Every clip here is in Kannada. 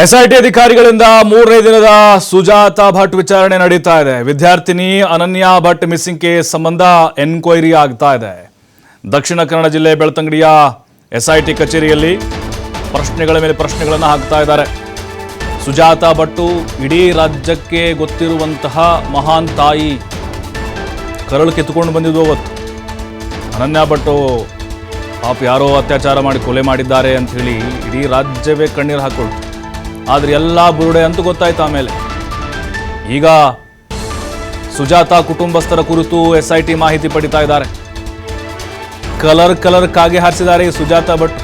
ಎಸ್ಐಟಿ ಅಧಿಕಾರಿಗಳಿಂದ ಮೂರನೇ ದಿನದ ಸುಜಾತ ಭಟ್ ವಿಚಾರಣೆ ನಡೀತಾ ಇದೆ. ವಿದ್ಯಾರ್ಥಿನಿ ಅನನ್ಯ ಭಟ್ ಮಿಸ್ಸಿಂಗ್ ಕೇಸ್ ಸಂಬಂಧ ಎನ್ಕ್ವೈರಿ ಆಗ್ತಾ ಇದೆ. ದಕ್ಷಿಣ ಕನ್ನಡ ಜಿಲ್ಲೆ ಬೆಳ್ತಂಗಡಿಯ ಎಸ್ಐಟಿ ಕಚೇರಿಯಲ್ಲಿ ಪ್ರಶ್ನೆಗಳ ಮೇಲೆ ಪ್ರಶ್ನೆಗಳನ್ನು ಹಾಕ್ತಾ ಇದ್ದಾರೆ. ಸುಜಾತ ಭಟ್ಟು ಇಡೀ ರಾಜ್ಯಕ್ಕೆ ಗೊತ್ತಿರುವಂತಹ ಮಹಾನ್ ತಾಯಿ ಕರಳು ಕಿತ್ಕೊಂಡು ಬಂದಿದ್ದು ಅವತ್ತು. ಅನನ್ಯ ಭಟ್ಟು ಪಾಪ ಯಾರೋ ಅತ್ಯಾಚಾರ ಮಾಡಿ ಕೊಲೆ ಮಾಡಿದ್ದಾರೆ ಅಂತ ಹೇಳಿ ಇಡೀ ರಾಜ್ಯವೇ ಕಣ್ಣೀರು ಹಾಕೊಳ್ತು. ಆದ್ರೆ ಎಲ್ಲ ಬುರುಡೆ ಅಂತೂ ಗೊತ್ತಾಯ್ತು ಆಮೇಲೆ. ಈಗ ಸುಜಾತ ಕುಟುಂಬಸ್ಥರ ಕುರಿತು ಎಸ್ ಮಾಹಿತಿ ಪಡಿತಾ ಇದ್ದಾರೆ. ಕಲರ್ ಕಲರ್ ಕಾಗೆ ಹಾರಿಸಿದ್ದಾರೆ ಈ ಸುಜಾತ ಭಟ್.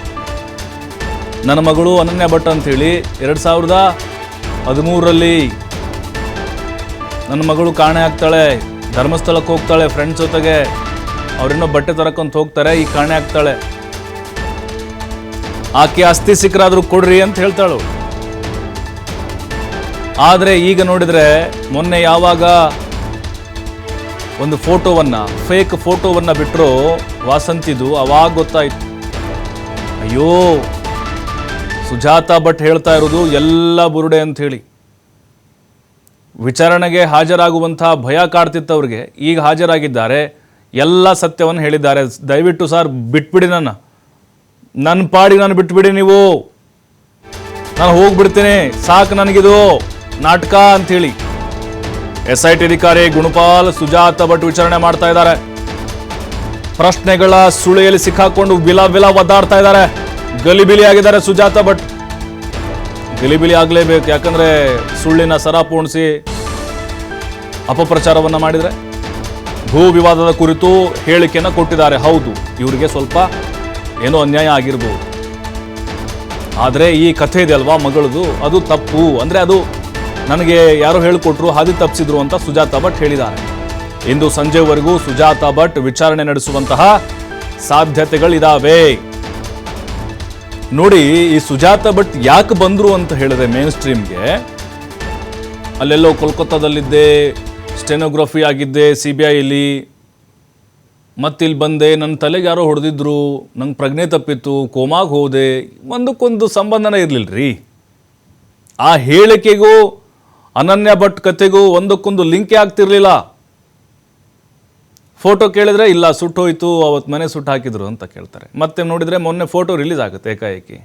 ನನ್ನ ಮಗಳು ಅನನ್ಯ ಭಟ್ ಅಂತ ಹೇಳಿ ಎರಡು ಸಾವಿರದ ಹದಿಮೂರರಲ್ಲಿ ನನ್ನ ಮಗಳು ಕಾಣೆ ಆಗ್ತಾಳೆ, ಧರ್ಮಸ್ಥಳಕ್ಕೆ ಹೋಗ್ತಾಳೆ ಫ್ರೆಂಡ್ಸ್ ಜೊತೆಗೆ ಅವರಿನ್ನೂ ಬಟ್ಟೆ ತರಕೊಂತ ಹೋಗ್ತಾರೆ, ಈ ಕಾಣೆ ಆಗ್ತಾಳೆ. ಆಕೆ ಅಸ್ಥಿ ಸಿಕ್ಕರಾದ್ರೂ ಕೊಡ್ರಿ ಅಂತ ಹೇಳ್ತಾಳು. ಆದರೆ ಈಗ ನೋಡಿದರೆ ಮೊನ್ನೆ ಯಾವಾಗ ಒಂದು ಫೋಟೋವನ್ನು ಫೇಕ್ ಫೋಟೋವನ್ನು ಬಿಟ್ಟರು ವಾಸಂತಿದು, ಅವಾಗ ಗೊತ್ತಾಯಿತು. ಅಯ್ಯೋ, ಸುಜಾತ ಭಟ್ ಹೇಳ್ತಾ ಇರೋದು ಎಲ್ಲ ಬುರುಡೆ ಅಂತ ಹೇಳಿ. ವಿಚಾರಣೆಗೆ ಹಾಜರಾಗುವಂಥ ಭಯ ಕಾಡ್ತಿತ್ತವ್ರಿಗೆ. ಈಗ ಹಾಜರಾಗಿದ್ದಾರೆ. ಎಲ್ಲ ಸತ್ಯವನ್ನು ಹೇಳಿದ್ದಾರೆ. ದಯವಿಟ್ಟು ಸರ್, ಬಿಟ್ಬಿಡಿ ನನ್ನ. ನನ್ನ ಪಾಡಿಗೆ ನಾನು ಬಿಟ್ಬಿಡಿ ನೀವು. ನಾನು ಹೋಗ್ಬಿಡ್ತೀನಿ. ಸಾಕು ನನಗಿದು. ನಾಟಕ ಅಂಥೇಳಿ. ಎಸ್ ಐ ಟಿ ಅಧಿಕಾರಿ ಗುಣಪಾಲ್ ಸುಜಾತ ಭಟ್ ವಿಚಾರಣೆ ಮಾಡ್ತಾ ಇದ್ದಾರೆ. ಪ್ರಶ್ನೆಗಳ ಸುಳಿಯಲ್ಲಿ ಸಿಕ್ಕಾಕೊಂಡು ವಿಲ ವಿಲ ಒದ್ದಾಡ್ತಾ ಇದ್ದಾರೆ. ಗಲಿಬಿಲಿ ಆಗಿದ್ದಾರೆ ಸುಜಾತ ಭಟ್. ಗಲಿಬಿಲಿ ಆಗಲೇಬೇಕು, ಯಾಕಂದ್ರೆ ಸುಳ್ಳಿನ ಸರ ಪೂಣಿಸಿ ಅಪಪ್ರಚಾರವನ್ನ ಮಾಡಿದರೆ. ಭೂ ವಿವಾದದ ಕುರಿತು ಹೇಳಿಕೆಯನ್ನು ಕೊಟ್ಟಿದ್ದಾರೆ. ಹೌದು, ಇವರಿಗೆ ಸ್ವಲ್ಪ ಏನೋ ಅನ್ಯಾಯ ಆಗಿರ್ಬೋದು. ಆದರೆ ಈ ಕಥೆ ಇದೆ ಅಲ್ವಾ ಮಗಳದು? ಅದು ತಪ್ಪು. ಅಂದರೆ ಅದು ನನಗೆ ಯಾರೋ ಹೇಳಿಕೊಟ್ರು, ಹಾದಿ ತಪ್ಪಿಸಿದ್ರು ಅಂತ ಸುಜಾತಾ ಭಟ್ ಹೇಳಿದ್ದಾರೆ. ಇಂದು ಸಂಜೆವರೆಗೂ ಸುಜಾತಾ ಭಟ್ ವಿಚಾರಣೆ ನಡೆಸುವಂತಹ ಸಾಧ್ಯತೆಗಳಿದಾವೆ. ನೋಡಿ, ಈ ಸುಜಾತ ಭಟ್ ಯಾಕೆ ಬಂದ್ರು ಅಂತ ಹೇಳಿದೆ ಮೇನ್ ಸ್ಟ್ರೀಮ್ಗೆ, ಅಲ್ಲೆಲ್ಲೋ ಕೋಲ್ಕತ್ತಾದಲ್ಲಿದ್ದೆ, ಸ್ಟೆನೋಗ್ರಫಿ ಆಗಿದ್ದೆ, ಸಿ ಬಿ ಐಲಿ ಮತ್ತಿಲ್ಲಿ ಬಂದೆ ನನ್ನ ತಲೆಗೆ ಯಾರೋ ಹೊಡೆದಿದ್ರು, ನಂಗೆ ಪ್ರಜ್ಞೆ ತಪ್ಪಿತ್ತು, ಕೋಮಾಗೆ ಹೋದೆ, ಒಂದಕ್ಕೊಂದು ಸಂಬಂಧನೇ ಇರಲಿಲ್ಲ ರೀ ಆ ಹೇಳಿಕೆಗೂ ಅನನ್ಯ ಭಟ್ ಕತೆಗೂ ಒಂದಕ್ಕೊಂದು ಲಿಂಕೇ ಆಗ್ತಿರ್ಲಿಲ್ಲ. ಫೋಟೋ ಕೇಳಿದ್ರೆ, ಇಲ್ಲ ಸುಟ್ಟೋಯ್ತು ಅವತ್ತು ಮನೆ ಸುಟ್ಟು ಹಾಕಿದ್ರು ಅಂತ ಕೇಳ್ತಾರೆ. ಮತ್ತೆ ನೋಡಿದ್ರೆ ಮೊನ್ನೆ ಫೋಟೋ ರಿಲೀಸ್ ಆಗುತ್ತೆ ಏಕಾಏಕಿ.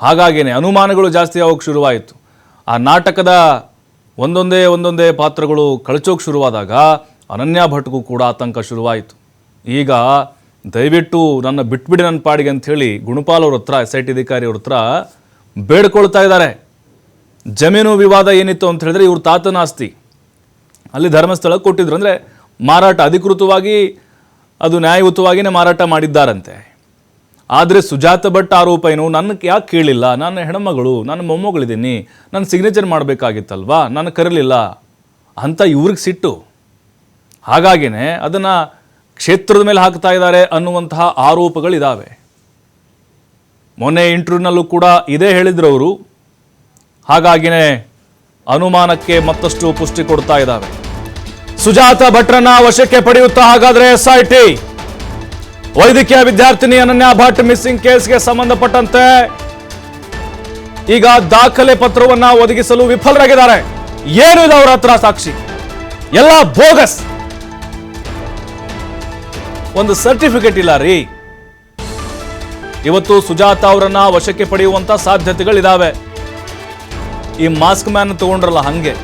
ಹಾಗಾಗೇನೆ ಅನುಮಾನಗಳು ಜಾಸ್ತಿ ಆಗೋಕೆ ಶುರುವಾಯಿತು. ಆ ನಾಟಕದ ಒಂದೊಂದೇ ಒಂದೊಂದೇ ಪಾತ್ರಗಳು ಕಳಚೋಕೆ ಶುರುವಾದಾಗ ಅನನ್ಯ ಭಟ್ಗೂ ಕೂಡ ಆತಂಕ ಶುರುವಾಯಿತು. ಈಗ ದಯವಿಟ್ಟು ನನ್ನ ಬಿಟ್ಬಿಡಿ ನನ್ನ ಪಾಡಿಗೆ ಅಂತ ಹೇಳಿ ಗುಣಪಾಲ್ ಅವ್ರ ಹತ್ರ, ಎಸ್ ಐ ಟಿ ಅಧಿಕಾರಿ ಅವ್ರ ಹತ್ರ ಬೇಡ್ಕೊಳ್ತಾ ಇದ್ದಾರೆ. ಜಮೀನು ವಿವಾದ ಏನಿತ್ತು ಅಂತ ಹೇಳಿದ್ರೆ ಇವ್ರ ತಾತನ ಆಸ್ತಿ. ಅಲ್ಲಿ ಧರ್ಮಸ್ಥಳಕ್ಕೆ ಕೊಟ್ಟಿದ್ರು. ಅಂದರೆ ಮಾರಾಟ ಅಧಿಕೃತವಾಗಿ, ಅದು ನ್ಯಾಯಯುತವಾಗಿಯೇ ಮಾರಾಟ ಮಾಡಿದ್ದಾರಂತೆ. ಆದರೆ ಸುಜಾತ ಭಟ್ ಆರೋಪ ಏನು? ನನ್ನ ಯಾಕೆ ಕೇಳಿಲ್ಲ? ನನ್ನ ಹೆಣ್ಮಗಳು, ನನ್ನ ಮೊಮ್ಮಗಳಿದ್ದೀನಿ. ನನ್ನ ಸಿಗ್ನೇಚರ್ ಮಾಡಬೇಕಾಗಿತ್ತಲ್ವಾ? ನಾನು ಕರೀಲಿಲ್ಲ ಅಂತ ಇವ್ರಿಗೆ ಸಿಟ್ಟು. ಹಾಗಾಗಿನೇ ಅದನ್ನು ಕ್ಷೇತ್ರದ ಮೇಲೆ ಹಾಕ್ತಾ ಇದ್ದಾರೆ ಅನ್ನುವಂತಹ ಆರೋಪಗಳಿದ್ದಾವೆ ಮೊನ್ನೆ ಇಂಟರ್ವ್ಯೂನಲ್ಲೂ ಕೂಡ ಇದೇ ಹೇಳಿದ್ರು ಅವರು. ಹಾಗಾಗಿನೇ ಅನುಮಾನಕ್ಕೆ ಮತ್ತಷ್ಟು ಪುಷ್ಟಿ ಕೊಡ್ತಾ ಇದ್ದಾವೆ ಸುಜಾತ ಭಟ್ರನ್ನ ವಶಕ್ಕೆ ಪಡೆಯುತ್ತಾ ಹಾಗಾದ್ರೆ ಎಸ್ ಐ ಟಿ ವೈದ್ಯಕೀಯ ವಿದ್ಯಾರ್ಥಿನಿ ಅನನ್ಯ ಭಟ್ ಮಿಸ್ಸಿಂಗ್ ಕೇಸ್ಗೆ ಸಂಬಂಧಪಟ್ಟಂತೆ ಈಗ ದಾಖಲೆ ಪತ್ರವನ್ನ ಒದಗಿಸಲು ವಿಫಲರಾಗಿದ್ದಾರೆ. ಏನು ಇದೆ ಅವರ ಹತ್ರ ಸಾಕ್ಷಿ? ಎಲ್ಲ ಬೋಗಸ್. ಒಂದು ಸರ್ಟಿಫಿಕೇಟ್ ಇಲ್ಲ ರೀ. ಇವತ್ತು ಸುಜಾತ ಅವರನ್ನ ವಶಕ್ಕೆ ಪಡೆಯುವಂತ ಸಾಧ್ಯತೆಗಳಿದಾವೆ. ಈ ಮಾಸ್ಕ್ ಮ್ಯಾನ್ ತಗೊಂಡ್ರಲ್ಲ ಹಂಗೆ.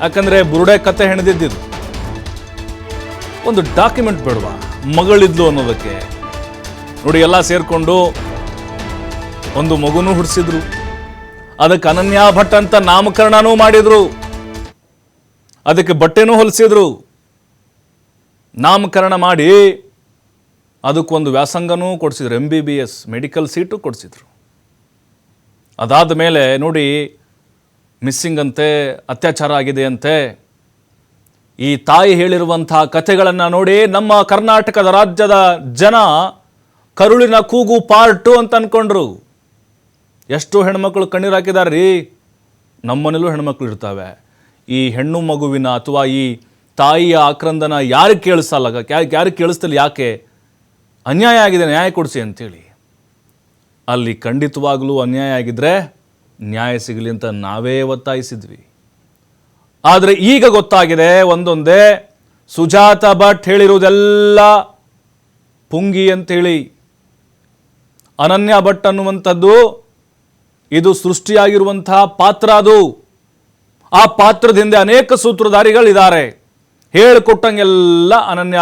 ಯಾಕಂದ್ರೆ ಬುರುಡೆ ಕತೆ ಹೆಣೆದಿದ್ದು ಒಂದು ಡಾಕ್ಯುಮೆಂಟ್ ಬೇಡವಾ, ಮಗಳಿದ್ಲು ಅನ್ನೋದಕ್ಕೆ. ನೋಡಿ, ಎಲ್ಲ ಸೇರ್ಕೊಂಡು ಒಂದು ಮಗುನೂ ಹುಡ್ಸಿದ್ರು. ಅದಕ್ಕೆ ಅನನ್ಯ ಭಟ್ ಅಂತ ನಾಮಕರಣನೂ ಮಾಡಿದ್ರು. ಅದಕ್ಕೆ ಬಟ್ಟೆನೂ ಹೊಲಿಸಿದ್ರು. ನಾಮಕರಣ ಮಾಡಿ ಅದಕ್ಕೊಂದು ವ್ಯಾಸಂಗನೂ ಕೊಡಿಸಿದ್ರು M B B S medical seat ಕೊಡಿಸಿದ್ರು. ಅದಾದ ಮೇಲೆ ನೋಡಿ ಮಿಸ್ಸಿಂಗ್ ಅಂತೆ, ಅತ್ಯಾಚಾರ ಆಗಿದೆ ಅಂತೆ. ಈ ತಾಯಿ ಹೇಳಿರುವಂತಹ ಕಥೆಗಳನ್ನು ನೋಡಿ ನಮ್ಮ ಕರ್ನಾಟಕದ ರಾಜ್ಯದ ಜನ ಕರುಳಿನ ಕೂಗು ಪಾರ್ಟು ಅಂತ ಅನ್ಕೊಂಡ್ರು. ಎಷ್ಟು ಹೆಣ್ಮಕ್ಳು ಕಣ್ಣೀರು ಹಾಕಿದ್ದಾರೆ ರೀ. ನಮ್ಮನೇಲೂ ಹೆಣ್ಮಕ್ಳು ಇರ್ತವೆ. ಈ ಹೆಣ್ಣು ಮಗುವಿನ ಅಥವಾ ಈ ತಾಯಿಯ ಆಕ್ರಂದನ ಯಾರಿಗೆ ಕೇಳಿಸಲ್ಲ? ಯಾರಿಗೆ ಕೇಳಿಸ್ತಿಲ್ಲ? ಯಾಕೆ? ಅನ್ಯಾಯ ಆಗಿದೆ, ನ್ಯಾಯ ಕೊಡಿಸಿ ಅಂತೇಳಿ. ಅಲ್ಲಿ ಖಂಡಿತವಾಗಲೂ ಅನ್ಯಾಯ ಆಗಿದ್ರೆ ನ್ಯಾಯ ಸಿಗಲಿ ಅಂತ ನಾವೇ ಒತ್ತಾಯಿಸಿದ್ವಿ. ಆದರೆ ಈಗ ಗೊತ್ತಾಗಿದೆ ಒಂದೊಂದೇ ಸುಜಾತ ಭಟ್ ಹೇಳಿರುವುದೆಲ್ಲ ಪುಂಗಿ ಅಂತೇಳಿ. ಅನನ್ಯ ಭಟ್ ಅನ್ನುವಂಥದ್ದು ಇದು ಸೃಷ್ಟಿಯಾಗಿರುವಂತಹ ಪಾತ್ರ ಅದು. ಆ ಪಾತ್ರದಿಂದ ಅನೇಕ ಸೂತ್ರಧಾರಿಗಳಿದ್ದಾರೆ. ಹೇಳಿಕೊಟ್ಟಂಗೆಲ್ಲ ಅನನ್ಯ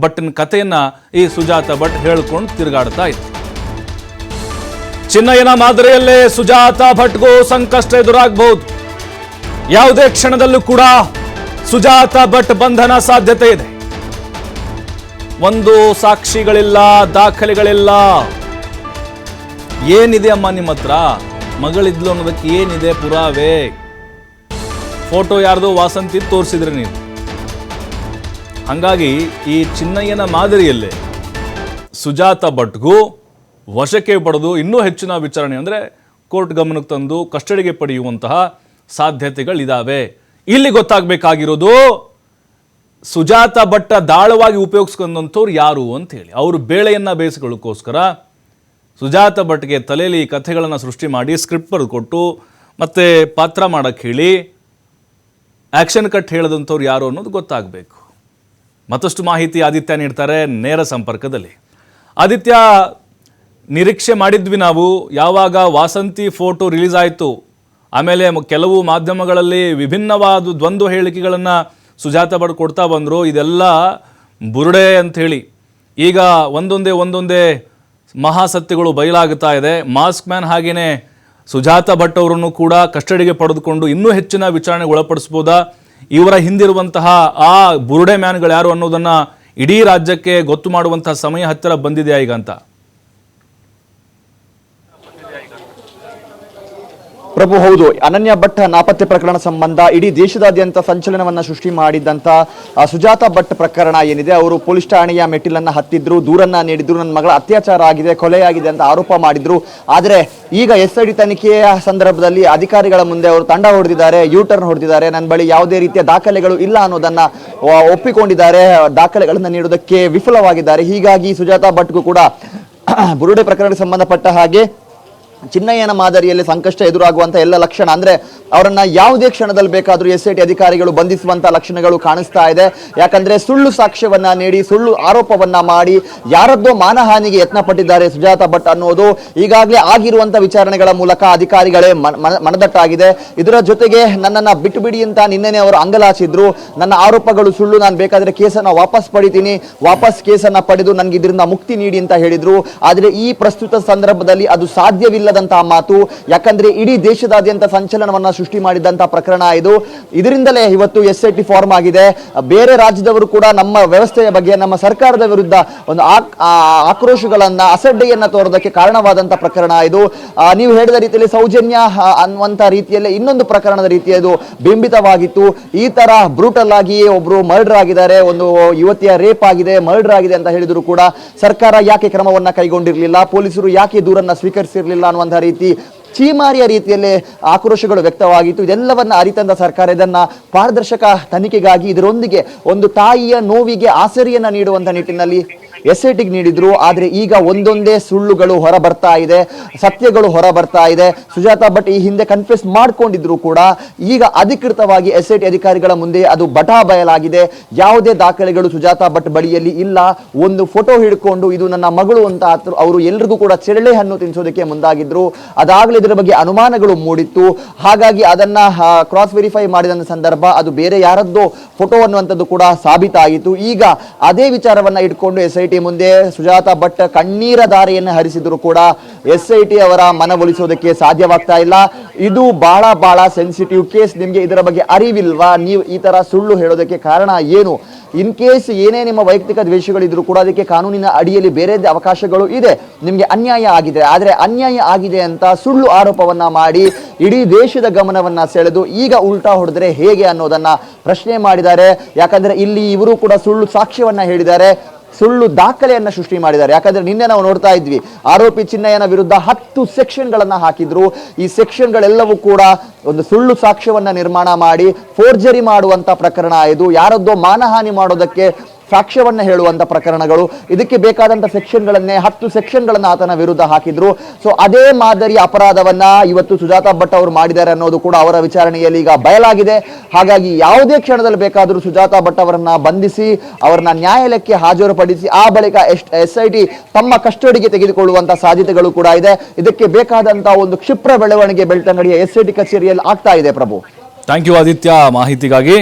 ಭಟ್ಟಿನ ಕಥೆಯನ್ನು ಈ ಸುಜಾತ ಭಟ್ ಹೇಳ್ಕೊಂಡು ತಿರುಗಾಡ್ತಾ ಇತ್ತು ಚಿನ್ನಯ್ಯನ ಮಾದರಿಯಲ್ಲೇ ಸುಜಾತ ಭಟ್ಗೂ ಸಂಕಷ್ಟ ಎದುರಾಗಬಹುದು ಯಾವುದೇ ಕ್ಷಣದಲ್ಲೂ ಕೂಡ ಸುಜಾತ ಭಟ್ ಬಂಧನ ಸಾಧ್ಯತೆ ಇದೆ. ಒಂದು ಸಾಕ್ಷಿಗಳಿಲ್ಲ, ದಾಖಲೆಗಳಿಲ್ಲ. ಏನಿದೆ ಅಮ್ಮ ನಿಮ್ಮ ಹತ್ರ? ಮಗಳಿದ್ಲು ಅನ್ನೋದಕ್ಕೆ ಏನಿದೆ ಪುರಾವೆ? ಫೋಟೋ ಯಾರ್ದು ವಾಸಂತಿ ತೋರಿಸಿದ್ರಿ ನೀವು. ಹಂಗಾಗಿ ಈ ಚಿನ್ನಯ್ಯನ ಮಾದರಿಯಲ್ಲೇ ಸುಜಾತ ಭಟ್ಗೂ ವಶಕ್ಕೆ ಪಡೆದು ಇನ್ನೂ ಹೆಚ್ಚಿನ ವಿಚಾರಣೆ ಅಂದರೆ ಕೋರ್ಟ್ ಗಮನಕ್ಕೆ ತಂದು ಕಸ್ಟಡಿಗೆ ಪಡೆಯುವಂತಹ ಸಾಧ್ಯತೆಗಳಿದ್ದಾವೆ ಇಲ್ಲಿ ಗೊತ್ತಾಗಬೇಕಾಗಿರೋದು ಸುಜಾತ ಭಟ್ಟ ದಾಳವಾಗಿ ಉಪಯೋಗಿಸ್ಕೊಂಡಂಥವ್ರು ಯಾರು ಅಂತೇಳಿ ಅವರು ಬೇಳೆಯನ್ನು ಬೇಯಿಸ್ಕೊಳ್ಳೋಕ್ಕೋಸ್ಕರ ಸುಜಾತ ಭಟ್ಗೆ ತಲೆಯಲ್ಲಿ ಕಥೆಗಳನ್ನು ಸೃಷ್ಟಿ ಮಾಡಿ ಸ್ಕ್ರಿಪ್ಟ್ ಬರೆದುಕೊಟ್ಟು ಮತ್ತು ಪಾತ್ರ ಮಾಡೋಕ್ಕೆ ಹೇಳಿ ಆ್ಯಕ್ಷನ್ ಕಟ್ ಹೇಳಿದಂಥವ್ರು ಯಾರು ಅನ್ನೋದು ಗೊತ್ತಾಗಬೇಕು. ಮತ್ತಷ್ಟು ಮಾಹಿತಿ ಆದಿತ್ಯ ನೀಡ್ತಾರೆ ನೇರ ಸಂಪರ್ಕದಲ್ಲಿ. ಆದಿತ್ಯ ನಿರೀಕ್ಷೆ ಮಾಡಿದ್ವಿ ನಾವು. ಯಾವಾಗ ವಾಸಂತಿ ಫೋಟೋ ರಿಲೀಸ್ ಆಯಿತು, ಆಮೇಲೆ ಕೆಲವು ಮಾಧ್ಯಮಗಳಲ್ಲಿ ವಿಭಿನ್ನವಾದ ದ್ವಂದ್ವ ಹೇಳಿಕೆಗಳನ್ನು ಸುಜಾತ ಭಟ್ ಕೊಡ್ತಾ ಬಂದರು. ಇದೆಲ್ಲ ಬುರುಡೆ ಅಂಥೇಳಿ ಈಗ ಒಂದೊಂದೇ ಒಂದೊಂದೇ ಮಹಾಸತ್ಯಗಳು ಬಯಲಾಗುತ್ತಾ ಇದೆ. ಮಾಸ್ಕ್ ಮ್ಯಾನ್ ಹಾಗೆಯೇ ಸುಜಾತ ಭಟ್ ಅವರನ್ನು ಕೂಡ ಕಸ್ಟಡಿಗೆ ಪಡೆದುಕೊಂಡು ಇನ್ನೂ ಹೆಚ್ಚಿನ ವಿಚಾರಣೆಗೆ ಒಳಪಡಿಸ್ಬೋದಾ ಇವರ ಹಿಂದಿರುವಂತಹ ಆ ಬುರುಡೆ ಮ್ಯಾನ್ಗಳು ಯಾರು ಅನ್ನೋದನ್ನು ಇಡೀ ರಾಜ್ಯಕ್ಕೆ ಗೊತ್ತು ಮಾಡುವಂತಹ ಸಮಯ ಹತ್ತಿರ ಬಂದಿದೆಯಾ ಈಗ ಅಂತ? ಪ್ರಭು ಹೌದು ಅನನ್ಯ ಭಟ್ ನಾಪತ್ತೆ ಪ್ರಕರಣ ಸಂಬಂಧ ಇಡೀ ದೇಶದಾದ್ಯಂತ ಸಂಚಲನವನ್ನ ಸೃಷ್ಟಿ ಮಾಡಿದಂತ ಆ, ಸುಜಾತ ಭಟ್ ಪ್ರಕರಣ ಏನಿದೆ ಅವರು ಪೊಲೀಸ್ ಠಾಣೆಯ ಮೆಟ್ಟಿಲನ್ನ ಹತ್ತಿದ್ರು ದೂರನ್ನ ನೀಡಿದ್ರು ನನ್ನ ಮಗಳ ಅತ್ಯಾಚಾರ ಆಗಿದೆ ಕೊಲೆಯಾಗಿದೆ ಅಂತ ಆರೋಪ ಮಾಡಿದ್ರು. ಆದರೆ ಈಗ ಎಸ್ ಐ ಡಿ ತನಿಖೆಯ ಸಂದರ್ಭದಲ್ಲಿ ಅಧಿಕಾರಿಗಳ ಮುಂದೆ ಅವರು ತಂಡ ಹೊಡೆದಿದ್ದಾರೆ ಯೂ ಟರ್ನ್ ಹೊಡೆದಿದ್ದಾರೆ ನನ್ನ ಬಳಿ ಯಾವುದೇ ರೀತಿಯ ದಾಖಲೆಗಳು ಇಲ್ಲ ಅನ್ನೋದನ್ನ ಒಪ್ಪಿಕೊಂಡಿದ್ದಾರೆ ದಾಖಲೆಗಳನ್ನು ನೀಡುವುದಕ್ಕೆ ವಿಫಲವಾಗಿದ್ದಾರೆ. ಹೀಗಾಗಿ ಸುಜಾತ ಭಟ್ಗೂ ಕೂಡ ಬುರುಡೆ ಪ್ರಕರಣಕ್ಕೆ ಸಂಬಂಧಪಟ್ಟ ಹಾಗೆ ಚಿನ್ನಯ್ಯನ ಮಾದರಿಯಲ್ಲಿ ಸಂಕಷ್ಟ ಎದುರಾಗುವಂತಹ ಎಲ್ಲ ಲಕ್ಷಣ, ಅಂದ್ರೆ ಅವರನ್ನ ಯಾವುದೇ ಕ್ಷಣದಲ್ಲಿ ಬೇಕಾದ್ರೂ ಎಸ್ ಅಧಿಕಾರಿಗಳು ಬಂಧಿಸುವಂತಹ ಲಕ್ಷಣಗಳು ಕಾಣಿಸ್ತಾ ಇದೆ. ಯಾಕಂದ್ರೆ ಸುಳ್ಳು ಸಾಕ್ಷ್ಯವನ್ನ ನೀಡಿ, ಸುಳ್ಳು ಆರೋಪವನ್ನ ಮಾಡಿ ಯಾರದ್ದೋ ಮಾನಹಾನಿಗೆ ಯತ್ನ ಪಟ್ಟಿದ್ದಾರೆ ಸುಜಾತ ಭಟ್ ಅನ್ನೋದು ಈಗಾಗಲೇ ಆಗಿರುವಂತಹ ವಿಚಾರಣೆಗಳ ಮೂಲಕ ಅಧಿಕಾರಿಗಳೇ ಮನ- ಮನ- ಮನದಟ್ಟಾಗಿದೆ. ಇದರ ಜೊತೆಗೆ ನನ್ನನ್ನ ಬಿಟ್ಟು ಬಿಡಿ ಅಂತ ನಿನ್ನೆ ಅವರು ಅಂಗಲಾಚಿದ್ರು. ನನ್ನ ಆರೋಪಗಳು ಸುಳ್ಳು, ನಾನು ಬೇಕಾದ್ರೆ ಕೇಸನ್ನ ವಾಪಸ್ ಪಡಿತೀನಿ. ವಾಪಸ್ ಕೇಸನ್ನ ಪಡೆದು ನನಗೆ ಇದರಿಂದ ಮುಕ್ತಿ ನೀಡಿ ಅಂತ ಹೇಳಿದ್ರು. ಆದ್ರೆ ಈ ಪ್ರಸ್ತುತ ಸಂದರ್ಭದಲ್ಲಿ ಅದು ಸಾಧ್ಯವಿಲ್ಲದಂತಹ ಮಾತು, ಯಾಕಂದ್ರೆ ಇಡೀ ದೇಶದಾದ್ಯಂತ ಸಂಚಲನವನ್ನ ಸೃಷ್ಟಿ ಮಾಡಿದಂತಹ ಪ್ರಕರಣ ಇದು. ಇದರಿಂದಲೇ ಇವತ್ತು ಎಸ್ ಐ ಟಿ ಫಾರ್ಮ್ ಆಗಿದೆ. ಬೇರೆ ರಾಜ್ಯದವರು ಕೂಡ ನಮ್ಮ ವ್ಯವಸ್ಥೆಯ ಬಗ್ಗೆ, ನಮ್ಮ ಸರ್ಕಾರದ ವಿರುದ್ಧ ಒಂದು ಆಕ್- ಆಕ್ರೋಶಗಳನ್ನ, ಅಸಡ್ಡೆಯನ್ನ ತೋರೋದಕ್ಕೆ ಕಾರಣವಾದಂತಹ ಪ್ರಕರಣ ಇದು. ನೀವು ಹೇಳಿದ ರೀತಿಯಲ್ಲಿ ಸೌಜನ್ಯ ಅನ್ನುವಂತ ರೀತಿಯಲ್ಲಿ ಇನ್ನೊಂದು ಪ್ರಕರಣದ ರೀತಿಯದು ಬಿಂಬಿತವಾಗಿತ್ತು. ಈ ತರ ಬ್ರೂಟಲ್ ಆಗಿಯೇ ಒಬ್ರು ಮರ್ಡರ್ ಆಗಿದ್ದಾರೆ. ಒಂದು ಯುವತಿಯ ರೇಪ್ ಆಗಿದೆ ಮರ್ಡರ್ ಆಗಿದೆ ಅಂತ ಹೇಳಿದ್ರು ಕೂಡ ಸರ್ಕಾರ ಯಾಕೆ ಕ್ರಮವನ್ನ ಕೈಗೊಂಡಿರಲಿಲ್ಲ? ಪೊಲೀಸರು ಯಾಕೆ ದೂರನ್ನ ಸ್ವೀಕರಿಸಿರ್ಲಿಲ್ಲ ಅನ್ನುವಂತಹ ರೀತಿ ಚೀಮಾರಿಯ ರೀತಿಯಲ್ಲಿ ಆಕ್ರೋಶಗಳು ವ್ಯಕ್ತವಾಗಿತ್ತು. ಇದೆಲ್ಲವನ್ನು ಅರಿತಂದ ಸರ್ಕಾರ ಇದನ್ನು ಪಾರದರ್ಶಕ ತನಿಖೆಗಾಗಿ ಇದರೊಂದಿಗೆ ಒಂದು ತಾಯಿಯ ನೋವಿಗೆ ಆಸರಿಯನ್ನು ನೀಡುವಂಥ ನಿಟ್ಟಿನಲ್ಲಿ ಎಸ್ ಐ ನೀಡಿದ್ರು, ಆದರೆ ಈಗ ಒಂದೊಂದೇ ಸುಳ್ಳುಗಳು ಹೊರ ಬರ್ತಾ ಇದೆ, ಸತ್ಯಗಳು ಹೊರ ಬರ್ತಾ ಇದೆ. ಸುಜಾತಾ ಭಟ್ ಈ ಹಿಂದೆ ಕನ್ಫ್ಯೂಸ್ ಮಾಡ್ಕೊಂಡಿದ್ರು ಕೂಡ, ಈಗ ಅಧಿಕೃತವಾಗಿ ಎಸ್ ಐ ಟಿ ಅಧಿಕಾರಿಗಳ ಮುಂದೆ ಅದು ಬಟಾ ಬಯಲಾಗಿದೆ. ಯಾವುದೇ ದಾಖಲೆಗಳು ಸುಜಾತಾ ಭಟ್ ಬಳಿಯಲ್ಲಿ ಇಲ್ಲ. ಒಂದು ಫೋಟೋ ಹಿಡ್ಕೊಂಡು, ಇದು ನನ್ನ ಮಗಳು ಅಂತ ಅವರು ಎಲ್ರಿಗೂ ಕೂಡ ಚೆರಳೆ ಹಣ್ಣು ತಿನ್ಸೋದಕ್ಕೆ ಮುಂದಾಗಿದ್ರು. ಅದಾಗಲೇ ಇದರ ಬಗ್ಗೆ ಅನುಮಾನಗಳು ಮೂಡಿತ್ತು. ಹಾಗಾಗಿ ಅದನ್ನ ಕ್ರಾಸ್ ವೆರಿಫೈ ಮಾಡಿದ ಸಂದರ್ಭ ಅದು ಬೇರೆ ಯಾರದ್ದೋ ಫೋಟೋ ಅನ್ನುವಂಥದ್ದು ಕೂಡ ಸಾಬೀತಾಯಿತು. ಈಗ ಅದೇ ವಿಚಾರವನ್ನ ಇಟ್ಕೊಂಡು ಎಸ್ ಟಿ ಮುಂದೆ ಸುಜಾತ ಭಟ್ ಕಣ್ಣೀರ ದಾರಿಯನ್ನು ಹರಿಸಿದ್ರು ಕೂಡ ಎಸ್ ಐ ಟಿ ಅವರ ಮನವೊಲಿಸೋದಕ್ಕೆ ಸಾಧ್ಯವಾಗ್ತಾ ಇಲ್ಲ. ಇದು ಬಹಳ ಬಹಳ ಸೆನ್ಸಿಟಿವ್ ಕೇಸ್ ನಿಮಗೆ ಇದರ ಬಗ್ಗೆ ಅರಿವಿಲ್ವಾ? ನೀವು ಈ ತರ ಸುಳ್ಳು ಹೇಳೋದಕ್ಕೆ ಕಾರಣ ಏನು? ಇನ್ ಕೇಸ್ ಏನೇ ನಿಮ್ಮ ವೈಯಕ್ತಿಕ ದ್ವೇಷಗಳಿದ್ರು ಕೂಡ ಅದಕ್ಕೆ ಕಾನೂನಿನ ಅಡಿಯಲ್ಲಿ ಬೇರೆ ಅವಕಾಶಗಳು ಇದೆ. ನಿಮಗೆ ಅನ್ಯಾಯ ಆಗಿದೆ. ಆದರೆ ಅನ್ಯಾಯ ಆಗಿದೆ ಅಂತ ಸುಳ್ಳು ಆರೋಪವನ್ನ ಮಾಡಿ ಇಡೀ ದೇಶದ ಗಮನವನ್ನ ಸೆಳೆದು ಈಗ ಉಲ್ಟಾ ಹೊಡೆದ್ರೆ ಹೇಗೆ ಅನ್ನೋದನ್ನ ಪ್ರಶ್ನೆ ಮಾಡಿದ್ದಾರೆ. ಯಾಕಂದ್ರೆ ಇಲ್ಲಿ ಇವರು ಕೂಡ ಸುಳ್ಳು ಸಾಕ್ಷ್ಯವನ್ನ ಹೇಳಿದ್ದಾರೆ. ಸುಳ್ಳು ದಾಖಲೆಯನ್ನ ಸೃಷ್ಟಿ ಮಾಡಿದ್ದಾರೆ. ಯಾಕಂದ್ರೆ ನಿನ್ನೆ ನಾವು ನೋಡ್ತಾ ಇದ್ವಿ, ಆರೋಪಿ ಚಿನ್ನಯ್ಯನ ವಿರುದ್ಧ ಹತ್ತು ಸೆಕ್ಷನ್ಗಳನ್ನ ಹಾಕಿದ್ರು. ಈ ಸೆಕ್ಷನ್ಗಳೆಲ್ಲವೂ ಕೂಡ ಒಂದು ಸುಳ್ಳು ಸಾಕ್ಷ್ಯವನ್ನ ನಿರ್ಮಾಣ ಮಾಡಿ, ಫೋರ್ಜರಿ ಮಾಡುವಂತ ಪ್ರಕರಣ ಇದು. ಯಾರದ್ದೋ ಮಾನಹಾನಿ ಮಾಡೋದಕ್ಕೆ ಸಾಕ್ಷ್ಯವನ್ನ ಹೇಳುವಂಥ ಪ್ರಕರಣಗಳು. ಇದಕ್ಕೆ ಬೇಕಾದಂಥ ಸೆಕ್ಷನ್ಗಳನ್ನೇ, ಹತ್ತು ಸೆಕ್ಷನ್ಗಳನ್ನು ಆತನ ವಿರುದ್ಧ ಹಾಕಿದ್ರು. ಸೊ ಅದೇ ಮಾದರಿ ಅಪರಾಧವನ್ನು ಇವತ್ತು ಸುಜಾತ ಭಟ್ ಅವರು ಮಾಡಿದ್ದಾರೆ ಅನ್ನೋದು ಕೂಡ ಅವರ ವಿಚಾರಣೆಯಲ್ಲಿ ಈಗ ಬಯಲಾಗಿದೆ. ಹಾಗಾಗಿ ಯಾವುದೇ ಕ್ಷಣದಲ್ಲಿ ಬೇಕಾದರೂ ಸುಜಾತ ಭಟ್ ಅವರನ್ನು ಬಂಧಿಸಿ, ಅವರನ್ನ ನ್ಯಾಯಾಲಯಕ್ಕೆ ಹಾಜರುಪಡಿಸಿ, ಆ ಬಳಿಕ ಎಸ್ ಐ ಟಿ ತಮ್ಮ ಕಸ್ಟಡಿಗೆ ತೆಗೆದುಕೊಳ್ಳುವಂಥ ಸಾಧ್ಯತೆಗಳು ಕೂಡ ಇದೆ. ಇದಕ್ಕೆ ಬೇಕಾದಂತ ಒಂದು ಕ್ಷಿಪ್ರ ಬೆಳವಣಿಗೆ ಬೆಳ್ತಂಗಡಿಯ ಎಸ್ ಐ ಟಿ ಕಚೇರಿಯಲ್ಲಿ ಆಗ್ತಾ ಇದೆ ಪ್ರಭು. ಥ್ಯಾಂಕ್ ಯು ಆದಿತ್ಯ ಮಾಹಿತಿಗಾಗಿ.